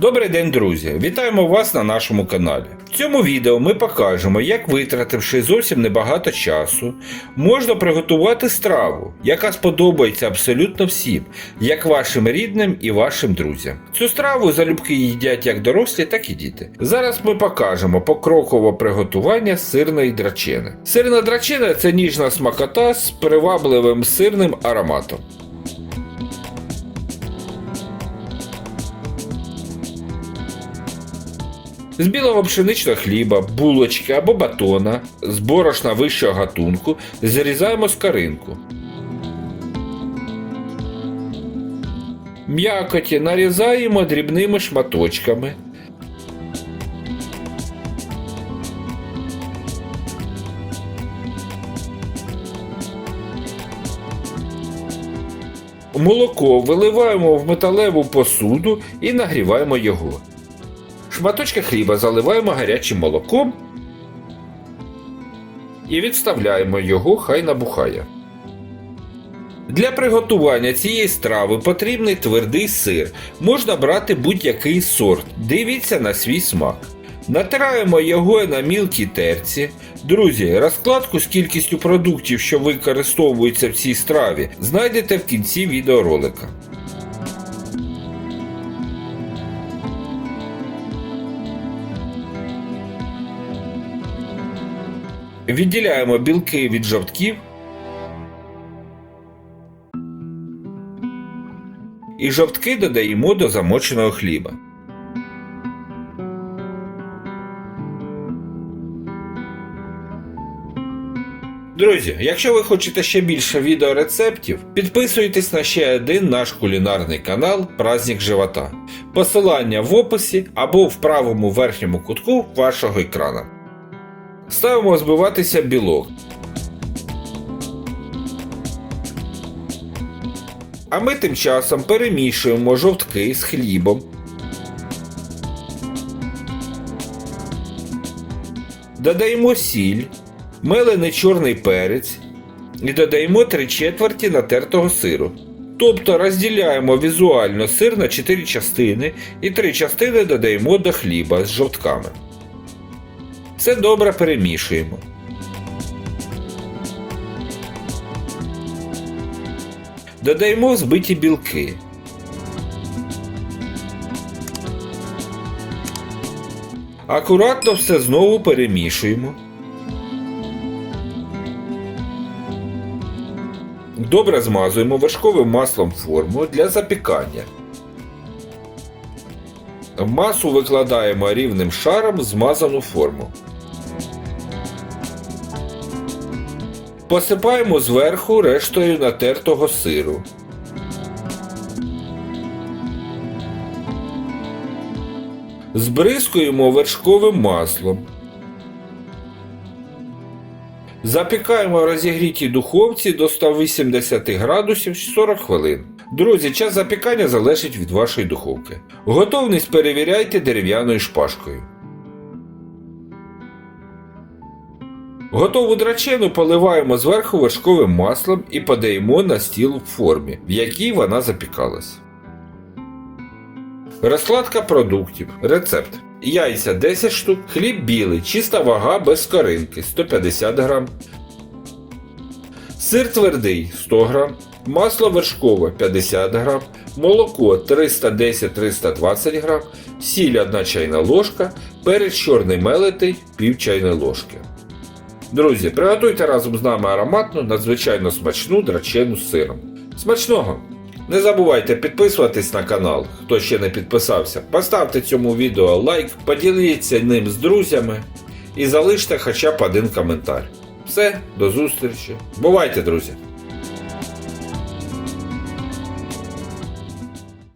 Добрий день, друзі! Вітаємо вас на нашому каналі. В цьому відео ми покажемо, як витративши зовсім небагато часу, можна приготувати страву, яка сподобається абсолютно всім, як вашим рідним і вашим друзям. Цю страву залюбки їдять як дорослі, так і діти. Зараз ми покажемо покрокове приготування сирної драчини. Сирна драчина це ніжна смакота з привабливим сирним ароматом. З білого пшеничного хліба, булочки або батона, з борошна вищого гатунку зрізаємо скаринку. М'якоті нарізаємо дрібними шматочками. Молоко виливаємо в металеву посуду і нагріваємо його. Шматочки хліба заливаємо гарячим молоком і відставляємо його, хай набухає. Для приготування цієї страви потрібний твердий сир. Можна брати будь-який сорт. Дивіться на свій смак. Натираємо його на мілкій терці. Друзі, розкладку з кількістю продуктів, що використовуються в цій страві, знайдете в кінці відеоролика. Відділяємо білки від жовтків. І жовтки додаємо до замоченого хліба. Друзі, якщо ви хочете ще більше відеорецептів, підписуйтесь на ще один наш кулінарний канал Праздник Живота. Посилання в описі або в правому верхньому кутку вашого екрана. Ставимо збиватися білок. А ми тим часом перемішуємо жовтки з хлібом. Додаємо сіль, мелений чорний перець і додаємо 3 четверті натертого сиру. Тобто розділяємо візуально сир на 4 частини і 3 частини додаємо до хліба з жовтками. Все добре перемішуємо. Додаємо збиті білки. Акуратно все знову перемішуємо. Добре змазуємо вершковим маслом форму для запікання. Масу викладаємо рівним шаром в змазану форму. Посипаємо зверху рештою натертого сиру. Збризкуємо вершковим маслом. Запікаємо в розігрітій духовці до 180 градусів 40 хвилин. Друзі, час запікання залежить від вашої духовки. Готовність перевіряйте дерев'яною шпажкою. Готову драчену поливаємо зверху вершковим маслом і подаємо на стіл в формі, в якій вона запікалась. Розкладка продуктів. Рецепт. Яйця 10 штук, хліб білий, чиста вага без скоринки 150 г. Сир твердий 100 г, масло вершкове 50 г, молоко 310-320 г, сіль 1 чайна ложка, перець чорний мелитий пів чайної ложки. Друзі, приготуйте разом з нами ароматну, надзвичайно смачну драчену з сиром. Смачного! Не забувайте підписуватись на канал, хто ще не підписався. Поставте цьому відео лайк, поділіться ним з друзями і залиште хоча б один коментар. Все, до зустрічі. Бувайте, друзі!